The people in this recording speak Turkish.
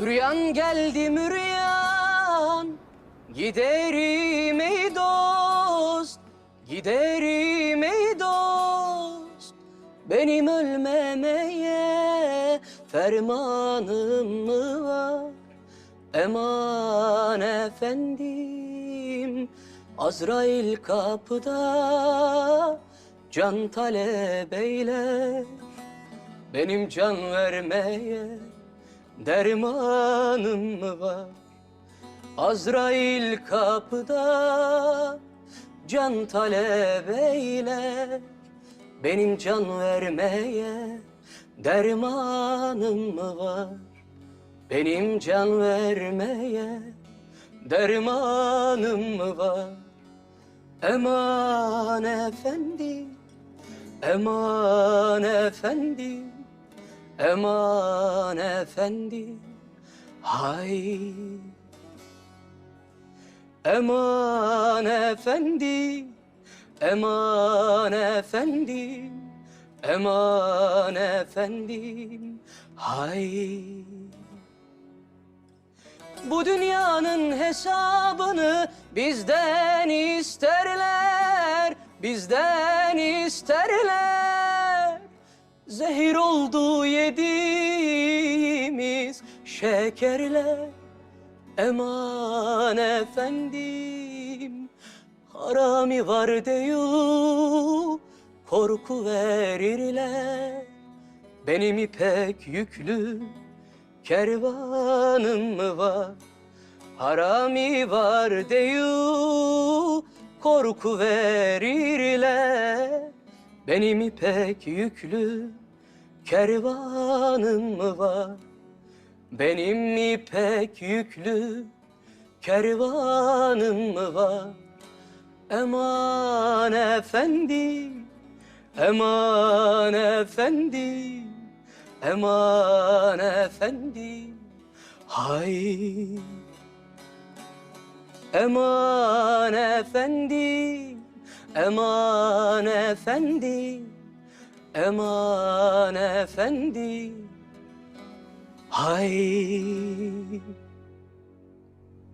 Rüyan geldi mi rüyan Giderim ey dost? Giderim ey dost? Benim ölmemeye fermanım mı var? Eman efendim Azrail kapıda Can talep eyler Benim can vermeye dermanım mı var? Azrail kapıda can talep eyler Benim can vermeye dermanım mı var? Benim can vermeye dermanım mı var? Eman efendim, eman efendim Eman efendim, hay. Eman efendim, eman efendim, eman efendim, hay. Bu dünyanın hesabını bizden isterler, bizden isterler. Zehir oldu şekerler Eman efendim Harami var deyu Korku verirler Benim ipek yüklü Kervanım mı var? Harami var deyu Korku verirler benim ipek yüklü kervanım mı var? Benim ipek yüklü kervanım mı var? Eman efendim, eman efendim, eman efendim, hay. Eman efendim, eman efendim, eman efendim. Hay.